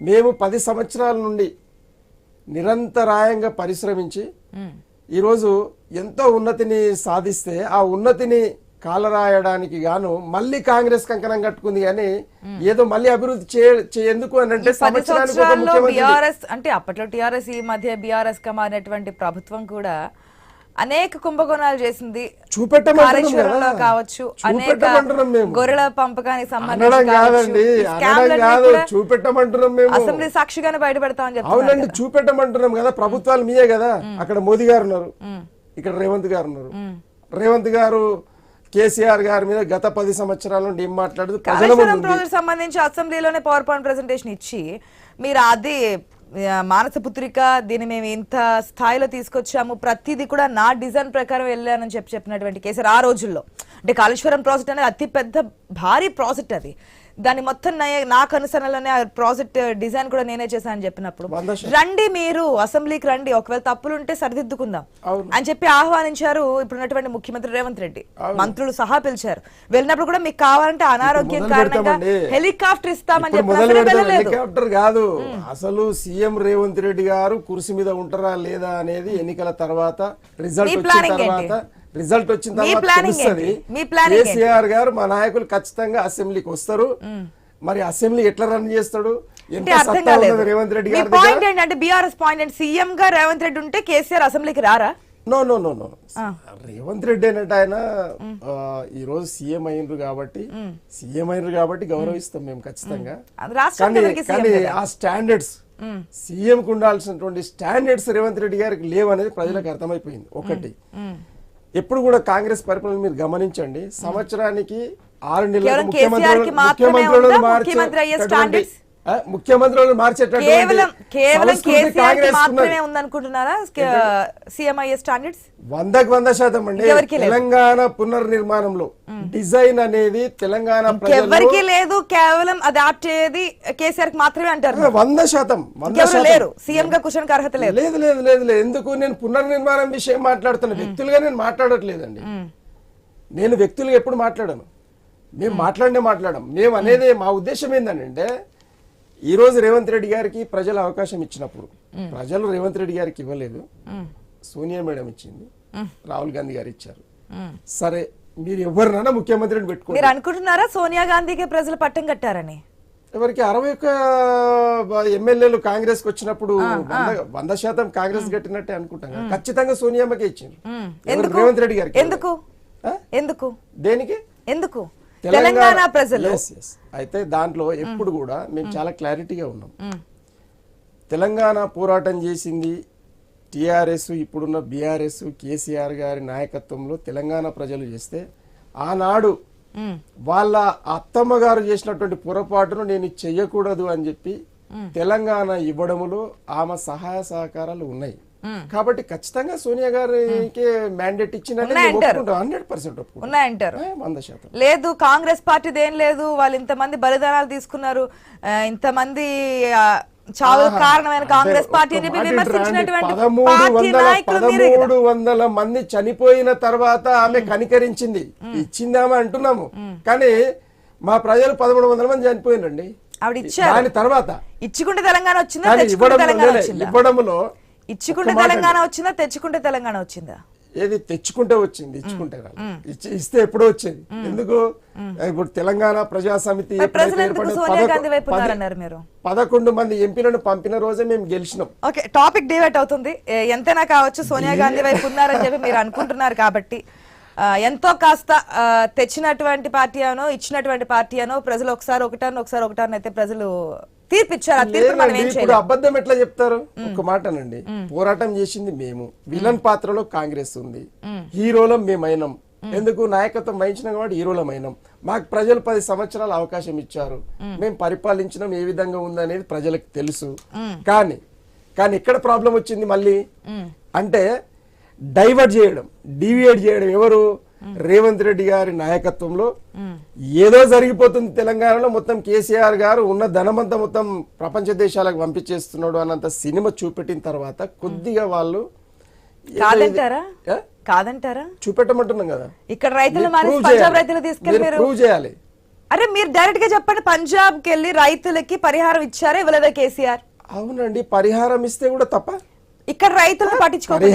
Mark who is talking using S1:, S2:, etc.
S1: మేము పది సంవత్సరాల నుండి నిరంతరాయంగా పరిశ్రమించి ఈరోజు ఎంతో ఉన్నతిని సాధిస్తే ఆ ఉన్నతిని కాలరాయడానికి గాను మళ్ళీ కాంగ్రెస్ కంకణం కట్టుకుంది కానీ ఏదో మళ్ళీ అభివృద్ధి చే చే- ఎందుకు అని అంటే సంవత్సరానికి
S2: బీఆర్ఎస్ అంటే అప్పట్లో టీఆర్ఎస్ ఈ మధ్య బీఆర్ఎస్గా మారినటువంటి ప్రభుత్వం కూడా అనేక కుంభకోణాలు చేసింది.
S1: చూపెట్టమంటున్నాం.
S2: కావచ్చు అనేక. గొర్రెల పంపకానికి సంబంధించి
S1: చూపెట్టమంటున్నాం మేము.
S2: అసెంబ్లీ సాక్షిగానే బయటపెడతామని
S1: అవునండి చూపెట్టమంటున్నాం కదా ప్రభుత్వాలు మీయే కదా. అక్కడ మోదీ గారు ఉన్నారు. ఇక్కడ రేవంత్ గారు ఉన్నారు. రేవంత్ గారు కేసీఆర్ గారి మీద గత పది సంవత్సరాల నుండి ఏం.
S2: ప్రాజెక్ట్ సంబంధించి అసెంబ్లీలోనే పవర్ పాయింట్ ప్రెజెంటేషన్ ఇచ్చి మీరు అది మానస పుత్రిక దీన్ని మేము ఇంత స్థాయిలో తీసుకొచ్చాము. ప్రతిదీ కూడా నా డిజైన్ ప్రకారం వెళ్ళానని చెప్పి చెప్పినటువంటి కేసీఆర్ ఆ రోజుల్లో. అంటే కాళేశ్వరం ప్రాజెక్ట్ అనేది అతిపెద్ద భారీ ప్రాజెక్ట్ అది. దాన్ని మొత్తం నాకు అనుసరణలోనే ఆ ప్రాజెక్ట్ డిజైన్ కూడా నేనే చేశానని చెప్పినప్పుడు.
S1: వంద
S2: రండి మీరు అసెంబ్లీకి రండి. ఒకవేళ తప్పులుంటే సరిదిద్దుకుందాం.
S1: అవును.
S2: అని చెప్పి ఆహ్వానించారు ఇప్పుడున్నటువంటి ముఖ్యమంత్రి రేవంత్ రెడ్డి. మంత్రులు సహా పిలిచారు. వెళ్ళినప్పుడు కూడా మీకు కావాలంటే అనారోగ్యం కారణంగా. హెలికాప్టర్ ఇస్తామని
S1: హెలికాప్టర్ కాదు. అసలు సీఎం రేవంత్ రెడ్డి గారు కుర్చీ మీద ఉంటారా లేదా అనేది ఎన్నికల తర్వాత రిజల్ట్ తర్వాత రిజల్ట్ వచ్చిన తర్వాత తెలుస్తుంది? కేసీఆర్ గారు మా నాయకులు ఖచ్చితంగా అసెంబ్లీకి వస్తారు. మరి అసెంబ్లీ ఎట్లా రన్ చేస్తాడు? రేవంత్ రెడ్డి గారి
S2: పాయింట్ ఏంటంటే బీఆర్ఎస్ పాయింట్ ఏంటి? సీఎం గా రేవంత్ రెడ్డి ఉంటే కేసీఆర్ అసెంబ్లీకి రారా?
S1: No no no no. Revanth Reddy అన్నట్టు ఆయన ఈ రోజు సీఎం అయినరు కాబట్టి సీఎం అయినరు కాబట్టి గౌరవిస్తాం మేము ఖచ్చితంగా. కానీ? ఆ స్టాండర్డ్స్ సీఎం కు ఉండాల్సినటువంటి స్టాండర్డ్స్ రేవంత్ రెడ్డి గారికి లేవు అనేది ప్రజలకు అర్థమైపోయింది. ఒకటి. ఎప్పుడు కూడా కాంగ్రెస్ పరిపాలన మీరు గమనించండి సంవత్సరానికి ఆరు ముఖ్యమంత్రులను
S2: ఉందా?
S1: ముఖ్యమంత్రులను మార్చేటటువంటి
S2: కేవలం కేవలం కేసీఆర్ మాత్రమే. ఉందనుకుంటున్నారా? స్టాండర్డ్స్?
S1: వందకు వంద శాతం అండి. తెలంగాణ పునర్నిర్మాణంలో డిజైన్ అనేది తెలంగాణ
S2: ఎవరికి లేదు కేవలం అడాప్ట్ అయ్యేది కేసీఆర్ మాత్రమే అంటారు.
S1: వంద శాతం
S2: లేరు. సీఎం గా కూర్చోడానికి అర్హత లేదు.
S1: లేదు లేదు లేదు లేదు. ఎందుకు? నేను పునర్నిర్మాణం విషయం మాట్లాడుతున్నా వ్యక్తులుగా నేను మాట్లాడట్లేదండి. నేను వ్యక్తులుగా ఎప్పుడు మాట్లాడను. మేము మాట్లాడినే మాట్లాడం మేము. అనేది మా ఉద్దేశం ఏంటంటే ఈ రోజు రేవంత్ రెడ్డి గారికి ప్రజలు అవకాశం ఇచ్చినప్పుడు ప్రజలు రేవంత్ రెడ్డి గారికి ఇవ్వలేదు. సోనియా మేడం ఇచ్చింది రాహుల్ గాంధీ గారు ఇచ్చారు. సరే మీరు ఎవరినైనా ముఖ్యమంత్రిని పెట్టుకోండి.
S2: మీరు అనుకుంటున్నారా సోనియా గాంధీకి ప్రజలు పట్టం కట్టారని?
S1: ఎవరికి? అరవై ఒక్క ఎమ్మెల్యేలు కాంగ్రెస్కి వచ్చినప్పుడు వంద శాతం కాంగ్రెస్ కట్టినట్టే అనుకుంటాం. ఖచ్చితంగా సోనియామ్మకే ఇచ్చిండ్రు. రేవంత్ రెడ్డి గారికి
S2: ఎందుకు? ఎందుకు?
S1: దేనికి?
S2: ఎందుకు? తెలంగాణ ప్రజలు
S1: Yes, yes. అయితే దాంట్లో ఎప్పుడు కూడా మేము చాలా క్లారిటీగా ఉన్నాం. తెలంగాణ పోరాటం చేసింది టిఆర్ఎస్ ఇప్పుడున్న బీఆర్ఎస్ కేసీఆర్ గారి నాయకత్వంలో తెలంగాణ ప్రజలు చేస్తే ఆనాడు. వాళ్ళ అత్తమ్మ గారు చేసినటువంటి పొరపాటును నేను చెయ్యకూడదు అని చెప్పి తెలంగాణ ఇవ్వడములో ఆమె సహాయ సహకారాలు ఉన్నాయి. కాబట్టి ఖచ్చితంగా సోనియా గారికి మ్యాండేట్
S2: ఉన్నాయంటారు.
S1: ఇచ్చిన హండ్రెడ్ పర్సెంట్
S2: ఉన్నాయంటారు
S1: వంద శాతం.
S2: లేదు కాంగ్రెస్ పార్టీది ఏం లేదు. వాళ్ళు ఇంతమంది బలిదానాలు తీసుకున్నారు. ఇంతమంది చావు. కారణమైన కాంగ్రెస్ పార్టీ
S1: పదమూడు
S2: పార్టీ
S1: వందల మంది చనిపోయిన తర్వాత ఆమె కనికరించింది. ఇచ్చిందామా అంటున్నాము. కానీ మా ప్రజలు పదమూడు వందల మంది చనిపోయినండి.
S2: ఆవిడ ఇచ్చారు.
S1: దాని తర్వాత
S2: ఇచ్చుకుంటే తెలంగాణ వచ్చిందా?
S1: ఇవ్వడంలో
S2: ఇచ్చుకుంటే తెలంగాణ వచ్చిందా? తెచ్చుకుంటే తెలంగాణ వచ్చిందా?
S1: ఏది తెచ్చుకుంటే వచ్చింది ఇచ్చుకుంటే. ఇచ్చి- ఇస్తే ఎప్పుడో వచ్చేది. ఎందుకు? ఇప్పుడు తెలంగాణ ప్రజా సమితి పదకొండు మంది ఎంపీలను పంపిన రోజే మేము గెలిచినాం.
S2: ఓకే టాపిక్ డివైట్ అవుతుంది. ఎంతైనా కావచ్చు సోనియా గాంధీ వైపు ఉన్నారని చెప్పి మీరు అనుకుంటున్నారు కాబట్టి ఎంతో కాస్త తెచ్చినటువంటి పార్టీ అనో ఇచ్చినటువంటి పార్టీ అనో ప్రజలు ఒకసారి ఒకటాను ఒకసారి ఒకటాను అయితే ప్రజలు తీర్పు మనం ఏం
S1: ఇప్పుడు అబద్ధం ఎట్లా చెప్తారు? ఒక మాటనండి. పోరాటం చేసింది మేము. విలన్ పాత్రలో కాంగ్రెస్ ఉంది. హీరోలం మేమైనాం ఎందుకు? నాయకత్వం వహించినాం కాబట్టి హీరోలం అయినాం. మాకు ప్రజలు పది సంవత్సరాలు అవకాశం ఇచ్చారు. మేము పరిపాలించడం ఏ విధంగా ఉందనేది ప్రజలకు తెలుసు. కానీ కానీ ఎక్కడ ప్రాబ్లం వచ్చింది మళ్ళీ? అంటే డైవర్ట్ చేయడం డివియేట్ చేయడం ఎవరు? రేవంత్ రెడ్డి గారి నాయకత్వంలో ఏదో జరిగిపోతుంది తెలంగాణలో. మొత్తం కేసీఆర్ గారు ఉన్న ధనమంతా మొత్తం ప్రపంచ దేశాలకు పంపించేస్తున్నాడు అన్నంత సినిమా చూపెట్టిన తర్వాత కొద్దిగా వాళ్ళు
S2: కాదంటారా?
S1: చూపెట్టమంటున్నాం కదా.
S2: ఇక్కడ రైతులు పంజాబ్. రైతులు
S1: మీరు ప్రూవ్ చేయాలి.
S2: అరే మీరు డైరెక్ట్గా చెప్పండి. పంజాబ్కి వెళ్ళి రైతులకి పరిహారం ఇచ్చారా? ఇవ్వలేదా కేసీఆర్?
S1: అవునండి పరిహారం ఇస్తే కూడా తప్ప.
S2: ఇక్కడ రైతులను పట్టించుకోకుండా.